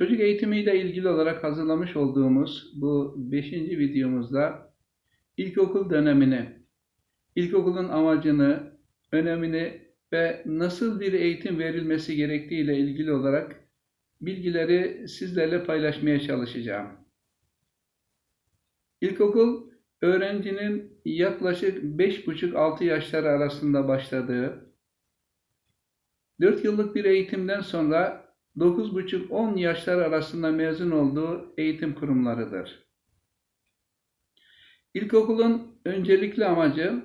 Çocuk eğitimiyle ilgili olarak hazırlamış olduğumuz bu 5. videomuzda ilkokul dönemini, ilkokulun amacını, önemini ve nasıl bir eğitim verilmesi gerektiği ile ilgili olarak bilgileri sizlerle paylaşmaya çalışacağım. İlkokul öğrencinin yaklaşık 5,5-6 yaşları arasında başladığı, 4 yıllık bir eğitimden sonra 9,5-10 yaşlar arasında mezun olduğu eğitim kurumlarıdır. İlkokulun öncelikli amacı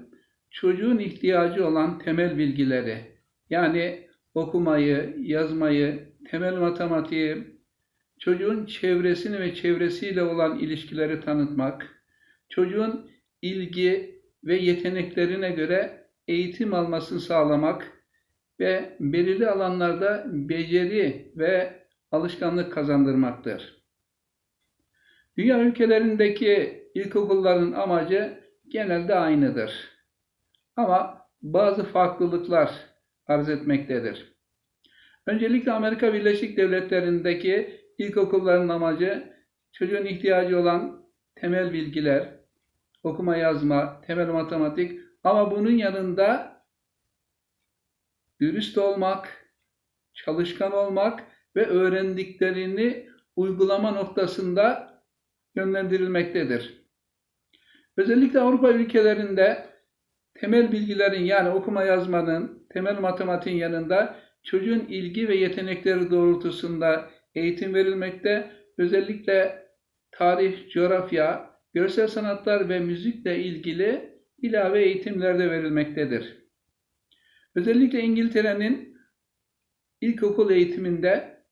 çocuğun ihtiyacı olan temel bilgileri yani okumayı, yazmayı, temel matematiği, çocuğun çevresini ve çevresiyle olan ilişkileri tanıtmak, çocuğun ilgi ve yeteneklerine göre eğitim almasını sağlamak ve belirli alanlarda beceri ve alışkanlık kazandırmaktır. Dünya ülkelerindeki ilkokulların amacı genelde aynıdır. Ama bazı farklılıklar arz etmektedir. Öncelikle Amerika Birleşik Devletleri'ndeki ilkokulların amacı çocuğun ihtiyacı olan temel bilgiler, okuma yazma, temel matematik ama bunun yanında dürüst olmak, çalışkan olmak ve öğrendiklerini uygulama noktasında yönlendirilmektedir. Özellikle Avrupa ülkelerinde temel bilgilerin yani okuma yazmanın, temel matematiğin yanında çocuğun ilgi ve yetenekleri doğrultusunda eğitim verilmekte. Özellikle tarih, coğrafya, görsel sanatlar ve müzikle ilgili ilave eğitimler de verilmektedir. Özellikle İngiltere'nin ilkokul eğitiminde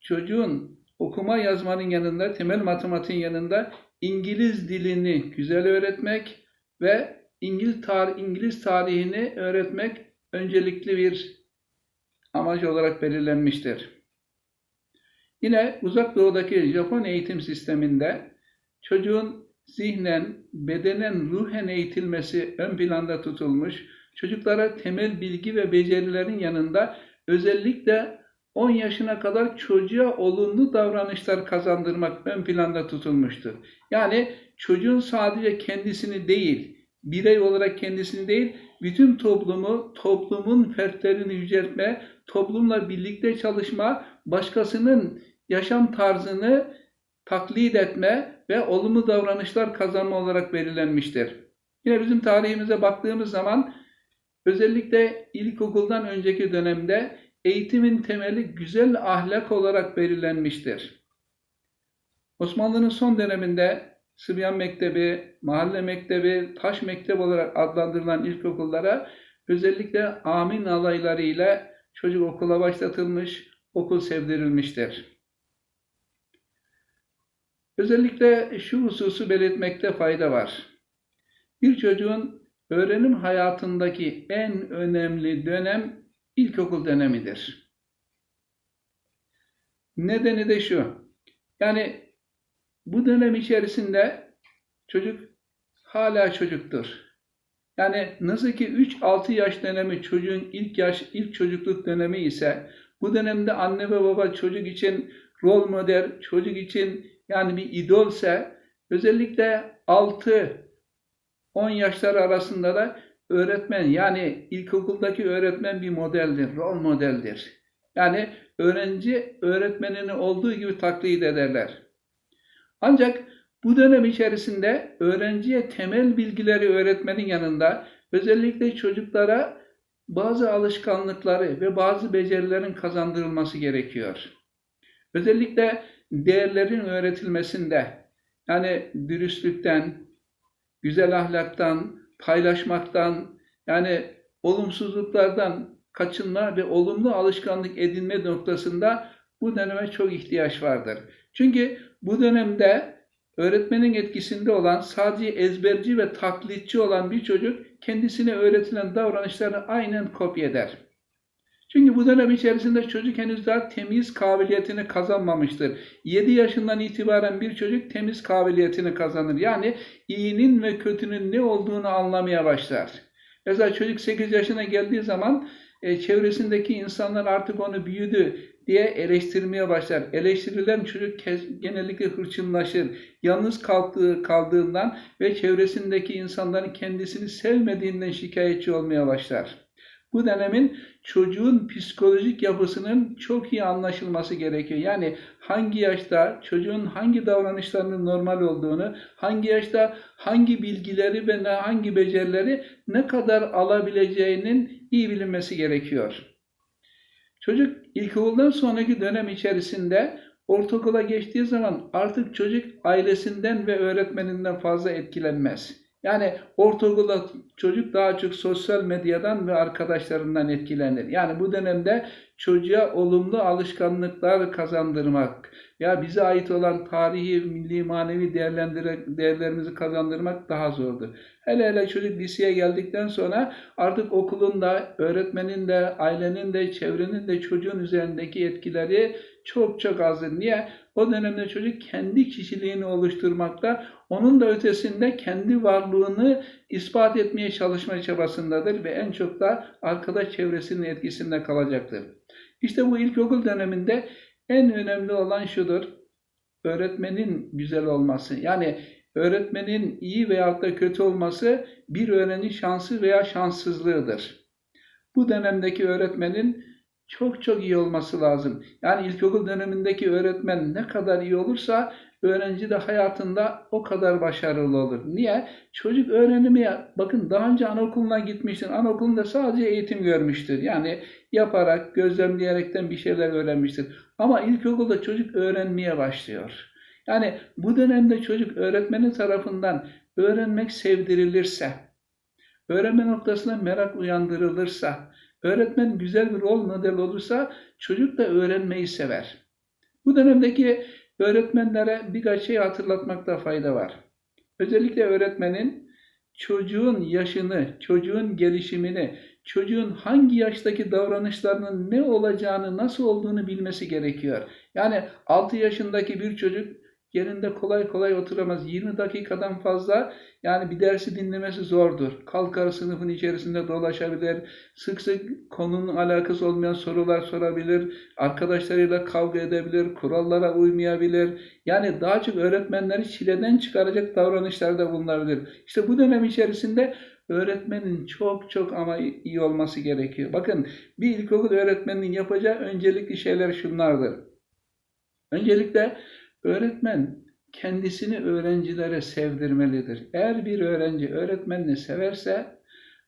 çocuğun okuma yazmanın yanında, temel matematiğin yanında İngiliz dilini güzel öğretmek ve İngiliz, tar İngiliz tarihini öğretmek öncelikli bir amaç olarak belirlenmiştir. Yine uzak doğudaki Japon eğitim sisteminde çocuğun zihnen, bedenen, ruhen eğitilmesi ön planda tutulmuş, çocuklara temel bilgi ve becerilerin yanında özellikle 10 yaşına kadar çocuğa olumlu davranışlar kazandırmak ön planda tutulmuştur. Yani çocuğun sadece kendisini değil, birey olarak kendisini değil, bütün toplumu, toplumun fertlerini yüceltme, toplumla birlikte çalışma, başkasının yaşam tarzını taklit etme ve olumlu davranışlar kazanma olarak belirlenmiştir. Yine bizim tarihimize baktığımız zaman özellikle ilkokuldan önceki dönemde eğitimin temeli güzel ahlak olarak belirlenmiştir. Osmanlı'nın son döneminde Sıbyan Mektebi, Mahalle Mektebi, Taş Mektep olarak adlandırılan ilkokullara özellikle amin alayları ile çocuk okula başlatılmış, okul sevdirilmiştir. Özellikle şu hususu belirtmekte fayda var. Bir çocuğun öğrenim hayatındaki en önemli dönem ilkokul dönemidir. Nedeni de şu. Yani bu dönem içerisinde çocuk hala çocuktur. Yani nasıl ki 3-6 yaş dönemi çocuğun ilk yaş, ilk çocukluk dönemi ise bu dönemde anne ve baba çocuk için rol model, çocuk için yani bir idolse özellikle 6-10 yaşlar arasında da öğretmen yani ilkokuldaki öğretmen bir modeldir, rol modeldir. Yani öğrenci öğretmenini olduğu gibi taklit ederler. Ancak bu dönem içerisinde öğrenciye temel bilgileri öğretmenin yanında özellikle çocuklara bazı alışkanlıkları ve bazı becerilerin kazandırılması gerekiyor. Özellikle değerlerin öğretilmesinde yani dürüstlükten, güzel ahlaktan, paylaşmaktan yani olumsuzluklardan kaçınma ve olumlu alışkanlık edinme noktasında bu döneme çok ihtiyaç vardır. Çünkü bu dönemde öğretmenin etkisinde olan sadece ezberci ve taklitçi olan bir çocuk kendisine öğretilen davranışları aynen kopya eder. Çünkü bu dönem içerisinde çocuk henüz daha temiz kabiliyetini kazanmamıştır. 7 yaşından itibaren bir çocuk temiz kabiliyetini kazanır. Yani iyinin ve kötünün ne olduğunu anlamaya başlar. Mesela çocuk 8 yaşına geldiği zaman e, çevresindeki insanlar artık onu büyüdü, diye eleştirmeye başlar. Eleştirilen çocuk genellikle hırçınlaşır. Yalnız kalktığı, kaldığından ve çevresindeki insanların kendisini sevmediğinden şikayetçi olmaya başlar. Bu dönemin çocuğun psikolojik yapısının çok iyi anlaşılması gerekiyor. Yani hangi yaşta çocuğun hangi davranışlarının normal olduğunu, hangi yaşta hangi bilgileri ve ne hangi becerileri ne kadar alabileceğinin iyi bilinmesi gerekiyor. Çocuk ilkokuldan sonraki dönem içerisinde ortaokula geçtiği zaman artık çocuk ailesinden ve öğretmeninden fazla etkilenmez. Yani ortaokulda çocuk daha çok sosyal medyadan ve arkadaşlarından etkilenir. Yani bu dönemde çocuğa olumlu alışkanlıklar kazandırmak ya bize ait olan tarihi, milli, manevi değerlerimizi kazandırmak daha zordur. Hele hele çocuk liseye geldikten sonra artık okulun da, öğretmenin de, ailenin de, çevrenin de çocuğun üzerindeki etkileri çok çok azdır. Niye? O dönemde çocuk kendi kişiliğini oluşturmakta, onun da ötesinde kendi varlığını ispat etmeye çalışma çabasındadır ve en çok da arkadaş çevresinin etkisinde kalacaktır. İşte bu ilkokul döneminde en önemli olan şudur, öğretmenin güzel olması. Yani öğretmenin iyi veya da kötü olması bir öğrenci şansı veya şanssızlığıdır. Bu dönemdeki öğretmenin çok çok iyi olması lazım. Yani ilkokul dönemindeki öğretmen ne kadar iyi olursa öğrenci de hayatında o kadar başarılı olur. Niye? Çocuk öğrenimi, bakın daha önce anaokuluna gitmiştir. Anaokulunda sadece eğitim görmüştür. Yani yaparak, gözlemleyerekten bir şeyler öğrenmiştir. Ama ilkokulda çocuk öğrenmeye başlıyor. Yani bu dönemde çocuk öğretmeni tarafından öğrenmek sevdirilirse, öğrenme noktasına merak uyandırılırsa, öğretmen güzel bir rol model olursa çocuk da öğrenmeyi sever. Bu dönemdeki öğretmenlere birkaç şey hatırlatmakta fayda var. Özellikle öğretmenin çocuğun yaşını, çocuğun gelişimini, çocuğun hangi yaştaki davranışlarının ne olacağını, nasıl olduğunu bilmesi gerekiyor. Yani 6 yaşındaki bir çocuk yerinde kolay kolay oturamaz. 20 dakikadan fazla yani bir dersi dinlemesi zordur. Kalkar sınıfın içerisinde dolaşabilir. Sık sık konunun alakası olmayan sorular sorabilir. Arkadaşlarıyla kavga edebilir. Kurallara uymayabilir. Yani daha çok öğretmenleri çileden çıkaracak davranışlarda bulunabilir. İşte bu dönem içerisinde öğretmenin çok çok ama iyi olması gerekiyor. Bakın bir ilkokul öğretmeninin yapacağı öncelikli şeyler şunlardır. Öncelikle öğretmen kendisini öğrencilere sevdirmelidir. Eğer bir öğrenci öğretmenini severse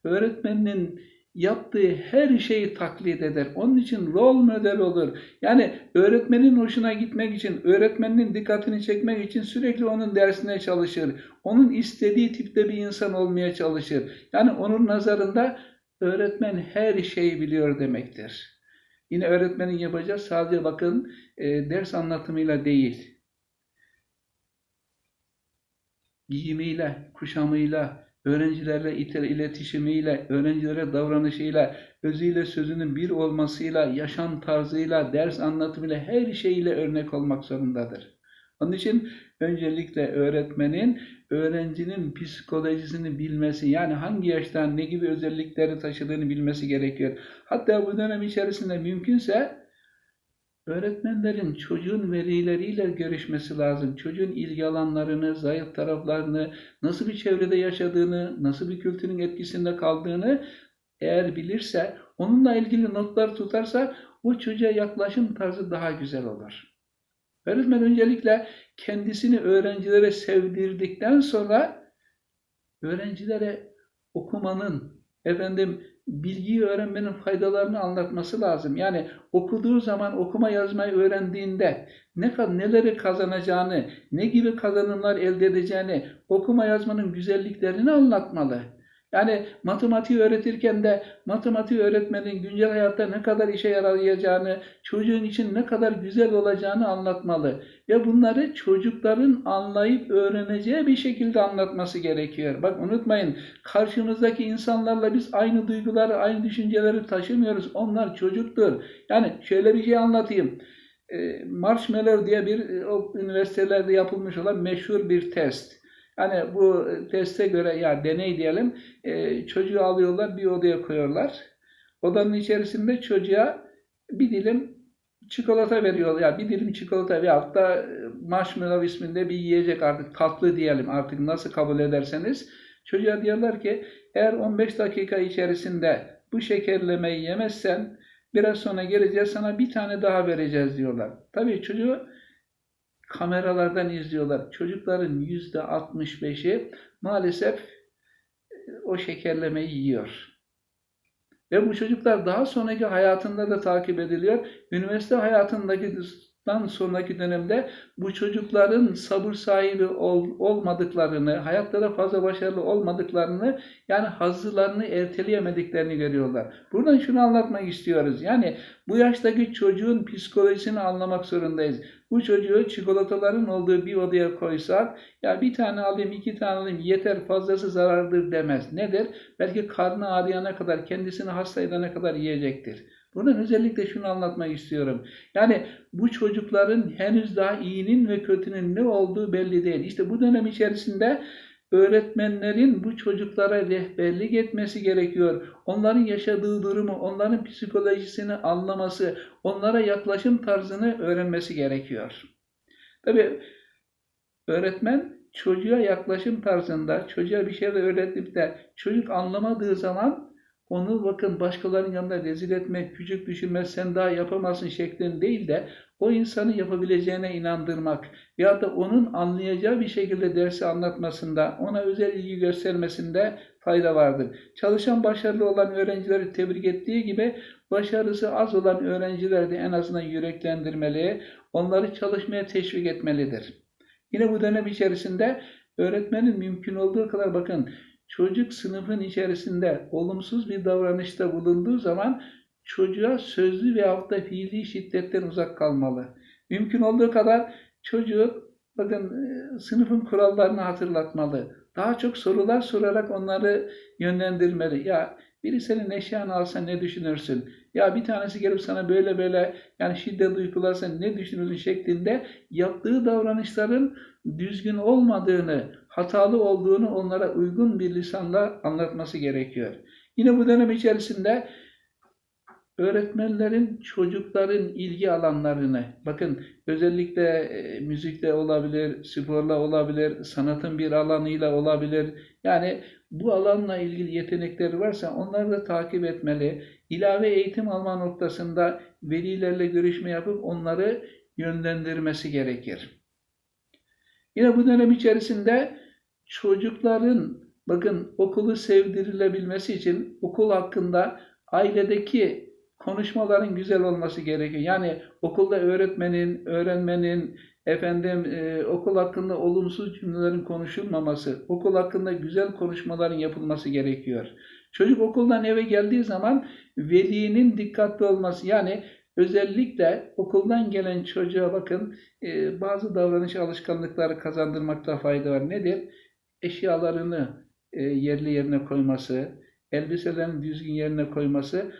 öğretmeninin yaptığı her şeyi taklit eder. Onun için rol model olur. Yani öğretmenin hoşuna gitmek için, öğretmenin dikkatini çekmek için sürekli onun dersine çalışır. Onun istediği tipte bir insan olmaya çalışır. Yani onun nazarında öğretmen her şeyi biliyor demektir. Yine öğretmenin yapacağı sadece bakın e, ders anlatımıyla değil, giyimiyle, kuşamıyla, öğrencilerle iletişimiyle, öğrencilere davranışıyla, özüyle sözünün bir olmasıyla, yaşam tarzıyla, ders anlatımıyla her şeyiyle örnek olmak zorundadır. Onun için öncelikle öğretmenin öğrencinin psikolojisini bilmesi, yani hangi yaştan ne gibi özellikleri taşıdığını bilmesi gerekiyor. Hatta bu dönem içerisinde mümkünse öğretmenlerin çocuğun velileriyle görüşmesi lazım. Çocuğun ilgi alanlarını, zayıf taraflarını, nasıl bir çevrede yaşadığını, nasıl bir kültürün etkisinde kaldığını eğer bilirse, onunla ilgili notlar tutarsa o çocuğa yaklaşım tarzı daha güzel olur. Öğretmen öncelikle kendisini öğrencilere sevdirdikten sonra öğrencilere okumanın, efendim bilgiyi öğrenmenin faydalarını anlatması lazım. Yani okuduğu zaman okuma yazmayı öğrendiğinde ne neleri kazanacağını, ne gibi kazanımlar elde edeceğini, okuma yazmanın güzelliklerini anlatmalı. Yani matematiği öğretirken de matematiği öğretmenin güncel hayatta ne kadar işe yarayacağını, çocuğun için ne kadar güzel olacağını anlatmalı. Ve bunları çocukların anlayıp öğreneceği bir şekilde anlatması gerekiyor. Bak unutmayın karşımızdaki insanlarla biz aynı duyguları, aynı düşünceleri taşımıyoruz. Onlar çocuktur. Yani şöyle bir şey anlatayım. Marshmallow diye bir o üniversitelerde yapılmış olan meşhur bir test. Hani bu teste göre ya deney diyelim e, çocuğu alıyorlar bir odaya koyuyorlar. Odanın içerisinde çocuğa bir dilim çikolata veriyorlar. Ya bir dilim çikolata veyahut da e, marshmallow isminde bir yiyecek artık tatlı diyelim artık nasıl kabul ederseniz. Çocuğa diyorlar ki eğer 15 dakika içerisinde bu şekerlemeyi yemezsen biraz sonra geleceğiz sana bir tane daha vereceğiz diyorlar. Tabii çocuğu kameralardan izliyorlar. Çocukların yüzde 65'i maalesef e, o şekerlemeyi yiyor. Ve bu çocuklar daha sonraki hayatında da takip ediliyor. Üniversite hayatındaki dan sonraki dönemde bu çocukların sabır sahibi ol, olmadıklarını, hayatlara fazla başarılı olmadıklarını, yani hazırlarını erteleyemediklerini görüyorlar. Buradan şunu anlatmak istiyoruz. Yani bu yaştaki çocuğun psikolojisini anlamak zorundayız. Bu çocuğu çikolataların olduğu bir odaya koysak, ya bir tane alayım, iki tane alayım, yeter fazlası zarardır demez. Nedir? Belki karnı ağrıyana kadar, kendisini hasta edene kadar yiyecektir. Buradan özellikle şunu anlatmak istiyorum. Yani bu çocukların henüz daha iyinin ve kötünün ne olduğu belli değil. İşte bu dönem içerisinde öğretmenlerin bu çocuklara rehberlik etmesi gerekiyor. Onların yaşadığı durumu, onların psikolojisini anlaması, onlara yaklaşım tarzını öğrenmesi gerekiyor. Tabi öğretmen çocuğa yaklaşım tarzında, çocuğa bir şeyler öğretip de çocuk anlamadığı zaman onu bakın başkalarının yanında rezil etmek, küçük düşürmek, sen daha yapamazsın şeklinde değil de o insanı yapabileceğine inandırmak ya da onun anlayacağı bir şekilde dersi anlatmasında, ona özel ilgi göstermesinde fayda vardır. Çalışan başarılı olan öğrencileri tebrik ettiği gibi başarısı az olan öğrencileri de en azından yüreklendirmeli, onları çalışmaya teşvik etmelidir. Yine bu dönem içerisinde öğretmenin mümkün olduğu kadar bakın çocuk sınıfın içerisinde olumsuz bir davranışta bulunduğu zaman çocuğa sözlü veyahut da fiili şiddetten uzak kalmalı. Mümkün olduğu kadar çocuğu bakın e, sınıfın kurallarını hatırlatmalı. Daha çok sorular sorarak onları yönlendirmeli. Ya biri senin eşyanı alsa ne düşünürsün? Ya bir tanesi gelip sana böyle böyle yani şiddet uygularsa ne düşünürsün şeklinde yaptığı davranışların düzgün olmadığını, hatalı olduğunu onlara uygun bir lisanla anlatması gerekiyor. Yine bu dönem içerisinde öğretmenlerin çocukların ilgi alanlarını, bakın özellikle e, müzikle olabilir, sporla olabilir, sanatın bir alanıyla olabilir. Yani bu alanla ilgili yetenekleri varsa onları da takip etmeli. İlave eğitim alma noktasında velilerle görüşme yapıp onları yönlendirmesi gerekir. Yine bu dönem içerisinde çocukların bakın okulu sevdirilebilmesi için okul hakkında ailedeki konuşmaların güzel olması gerekiyor. Yani okulda öğretmenin, öğrenmenin, efendim e, okul hakkında olumsuz cümlelerin konuşulmaması, okul hakkında güzel konuşmaların yapılması gerekiyor. Çocuk okuldan eve geldiği zaman velinin dikkatli olması yani özellikle okuldan gelen çocuğa bakın e, bazı davranış alışkanlıkları kazandırmakta fayda var. Nedir? Eşyalarını e, yerli yerine koyması, elbiselerini düzgün yerine koyması,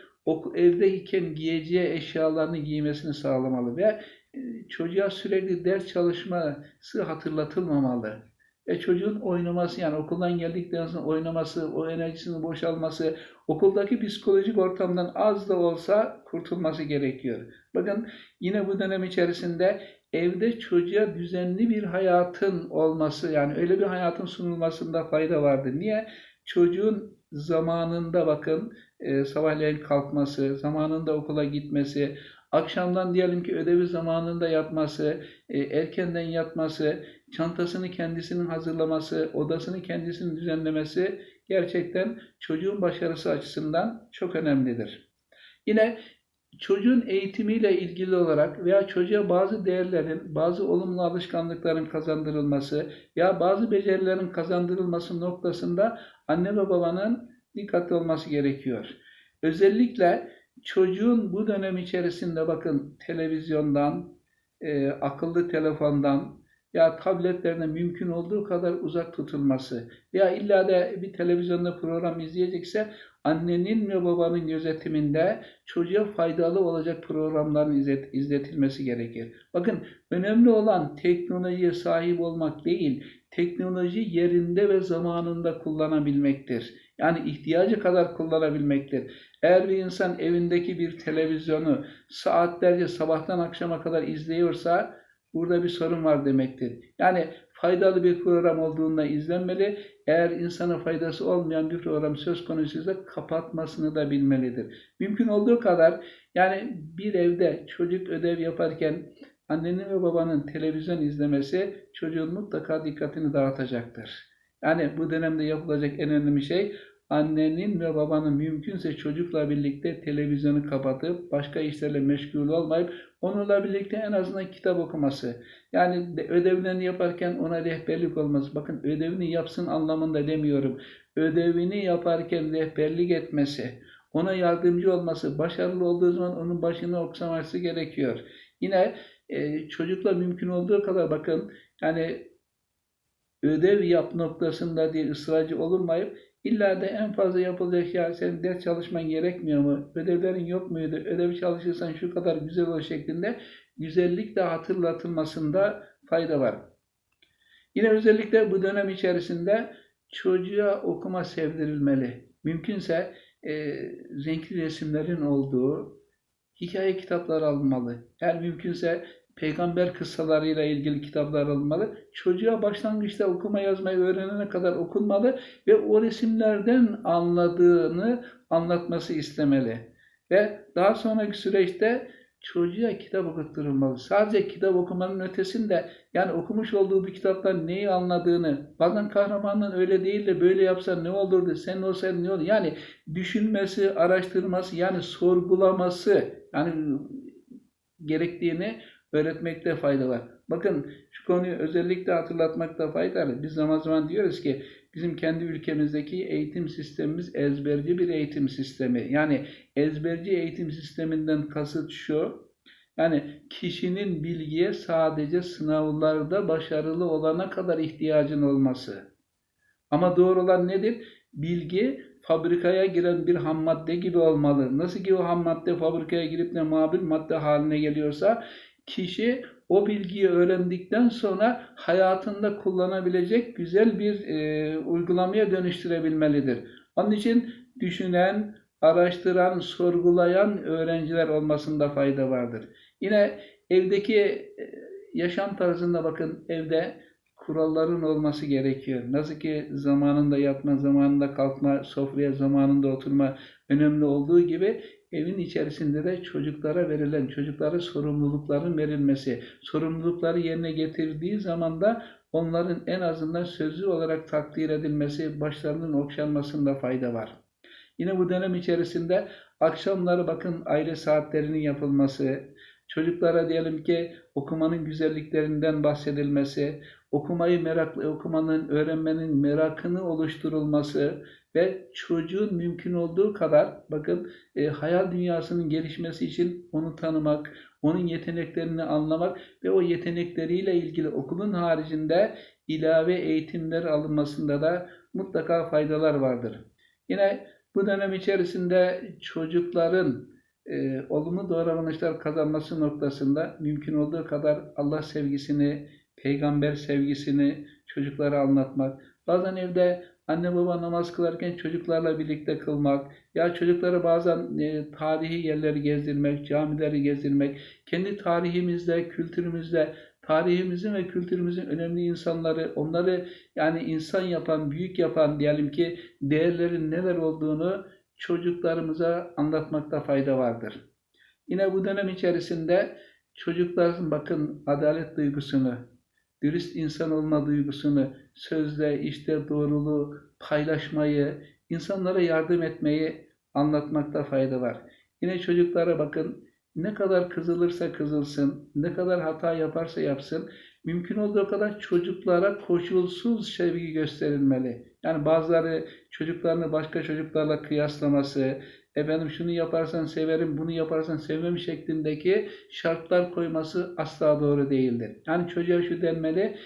evdeyken giyeceği eşyalarını giymesini sağlamalı ve e, çocuğa sürekli ders çalışması hatırlatılmamalı. Ve çocuğun oynaması yani okuldan geldikten sonra oynaması, o enerjisinin boşalması, okuldaki psikolojik ortamdan az da olsa kurtulması gerekiyor. Bakın yine bu dönem içerisinde evde çocuğa düzenli bir hayatın olması yani öyle bir hayatın sunulmasında fayda vardır. Niye? Çocuğun zamanında bakın e, sabahleyin kalkması, zamanında okula gitmesi, akşamdan diyelim ki ödevi zamanında yapması, e, erkenden yatması, çantasını kendisinin hazırlaması, odasını kendisinin düzenlemesi gerçekten çocuğun başarısı açısından çok önemlidir. Yine çocuğun eğitimiyle ilgili olarak veya çocuğa bazı değerlerin, bazı olumlu alışkanlıkların kazandırılması ya bazı becerilerin kazandırılması noktasında anne ve babanın dikkatli olması gerekiyor. Özellikle çocuğun bu dönem içerisinde bakın televizyondan, e, akıllı telefondan ya tabletlerine mümkün olduğu kadar uzak tutulması veya illa da bir televizyonda program izleyecekse annenin ve babanın gözetiminde çocuğa faydalı olacak programların izlet, izletilmesi gerekir. Bakın önemli olan teknolojiye sahip olmak değil, teknoloji yerinde ve zamanında kullanabilmektir. Yani ihtiyacı kadar kullanabilmektir. Eğer bir insan evindeki bir televizyonu saatlerce sabahtan akşama kadar izliyorsa burada bir sorun var demektir. Yani faydalı bir program olduğunda izlenmeli. Eğer insana faydası olmayan bir program söz konusuysa kapatmasını da bilmelidir. Mümkün olduğu kadar yani bir evde çocuk ödev yaparken annenin ve babanın televizyon izlemesi çocuğun mutlaka dikkatini dağıtacaktır. Yani bu dönemde yapılacak en önemli şey annenin ve babanın mümkünse çocukla birlikte televizyonu kapatıp başka işlerle meşgul olmayıp onunla birlikte en azından kitap okuması. Yani de- ödevlerini yaparken ona rehberlik olması. Bakın ödevini yapsın anlamında demiyorum. Ödevini yaparken rehberlik etmesi, ona yardımcı olması, başarılı olduğu zaman onun başını oksaması gerekiyor. Yine e, çocukla mümkün olduğu kadar bakın yani ödev yap noktasında diye ısrarcı olunmayıp illa da en fazla yapılacak ya senin ders çalışman gerekmiyor mu? Ödevlerin yok muydu? Ödev çalışırsan şu kadar güzel olur şeklinde güzellikle hatırlatılmasında fayda var. Yine özellikle bu dönem içerisinde çocuğa okuma sevdirilmeli. Mümkünse e, renkli resimlerin olduğu hikaye kitapları alınmalı. Eğer mümkünse peygamber kıssalarıyla ilgili kitaplar alınmalı. Çocuğa başlangıçta okuma yazmayı öğrenene kadar okunmalı ve o resimlerden anladığını anlatması istemeli. Ve daha sonraki süreçte çocuğa kitap okutturulmalı. Sadece kitap okumanın ötesinde yani okumuş olduğu bir kitaptan neyi anladığını, bazen kahramanın öyle değil de böyle yapsan ne olurdu, sen olsaydın ne olur? Yani düşünmesi, araştırması, yani sorgulaması, yani gerektiğini öğretmekte fayda var. Bakın şu konuyu özellikle hatırlatmakta faydalı. Biz zaman zaman diyoruz ki bizim kendi ülkemizdeki eğitim sistemimiz ezberci bir eğitim sistemi. Yani ezberci eğitim sisteminden kasıt şu, yani kişinin bilgiye sadece sınavlarda başarılı olana kadar ihtiyacın olması. Ama doğru olan nedir? Bilgi fabrikaya giren bir ham madde gibi olmalı. Nasıl ki o ham madde fabrikaya girip de muhabir madde haline geliyorsa kişi o bilgiyi öğrendikten sonra hayatında kullanabilecek güzel bir e, uygulamaya dönüştürebilmelidir. Onun için düşünen, araştıran, sorgulayan öğrenciler olmasında fayda vardır. Yine evdeki e, yaşam tarzında bakın evde kuralların olması gerekiyor. Nasıl ki zamanında yatma, zamanında kalkma, sofraya zamanında oturma önemli olduğu gibi evin içerisinde de çocuklara verilen, çocuklara sorumlulukların verilmesi, sorumlulukları yerine getirdiği zaman da onların en azından sözlü olarak takdir edilmesi, başlarının okşanmasında fayda var. Yine bu dönem içerisinde akşamları bakın aile saatlerinin yapılması, çocuklara diyelim ki okumanın güzelliklerinden bahsedilmesi, okumayı meraklı, okumanın, öğrenmenin merakını oluşturulması ve çocuğun mümkün olduğu kadar bakın e, hayal dünyasının gelişmesi için onu tanımak, onun yeteneklerini anlamak ve o yetenekleriyle ilgili okulun haricinde ilave eğitimler alınmasında da mutlaka faydalar vardır. Yine bu dönem içerisinde çocukların e, olumlu davranışlar kazanması noktasında mümkün olduğu kadar Allah sevgisini, peygamber sevgisini çocuklara anlatmak. Bazen evde anne baba namaz kılarken çocuklarla birlikte kılmak, ya çocuklara bazen e, tarihi yerleri gezdirmek, camileri gezdirmek, kendi tarihimizde, kültürümüzde, tarihimizin ve kültürümüzün önemli insanları, onları yani insan yapan, büyük yapan diyelim ki değerlerin neler olduğunu çocuklarımıza anlatmakta fayda vardır. Yine bu dönem içerisinde çocukların bakın adalet duygusunu, dürüst insan olma duygusunu, sözle, işte doğruluğu, paylaşmayı, insanlara yardım etmeyi anlatmakta fayda var. Yine çocuklara bakın ne kadar kızılırsa kızılsın, ne kadar hata yaparsa yapsın, mümkün olduğu kadar çocuklara koşulsuz sevgi gösterilmeli. Yani bazıları çocuklarını başka çocuklarla kıyaslaması, efendim şunu yaparsan severim, bunu yaparsan sevmem şeklindeki şartlar koyması asla doğru değildir. Yani çocuğa şu denmeli,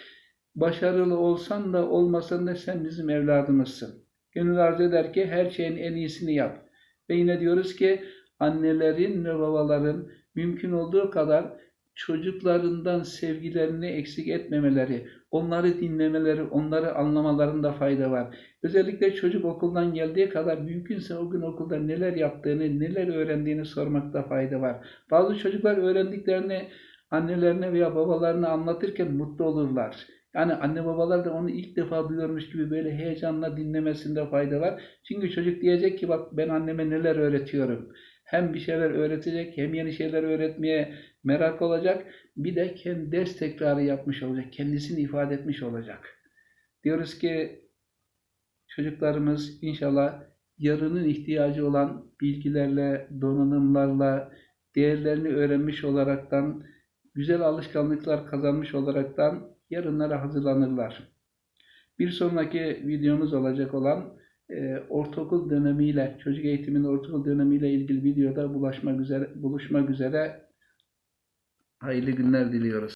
başarılı olsan da olmasan da sen bizim evladımızsın. Gönül arz eder ki her şeyin en iyisini yap. Ve yine diyoruz ki annelerin ve babaların mümkün olduğu kadar çocuklarından sevgilerini eksik etmemeleri, onları dinlemeleri, onları anlamalarında fayda var. Özellikle çocuk okuldan geldiği kadar mümkünse o gün okulda neler yaptığını, neler öğrendiğini sormakta fayda var. Bazı çocuklar öğrendiklerini annelerine veya babalarına anlatırken mutlu olurlar. Yani anne babalar da onu ilk defa duyuyormuş gibi böyle heyecanla dinlemesinde fayda var. Çünkü çocuk diyecek ki bak ben anneme neler öğretiyorum. Hem bir şeyler öğretecek hem yeni şeyler öğretmeye merak olacak. Bir de kendi ders tekrarı yapmış olacak. Kendisini ifade etmiş olacak. Diyoruz ki çocuklarımız inşallah yarının ihtiyacı olan bilgilerle, donanımlarla, değerlerini öğrenmiş olaraktan, güzel alışkanlıklar kazanmış olaraktan yarınlara hazırlanırlar. Bir sonraki videomuz olacak olan e, ortaokul dönemiyle, çocuk eğitiminin ortaokul dönemiyle ilgili videoda bulaşmak üzere, buluşmak üzere hayırlı günler diliyoruz.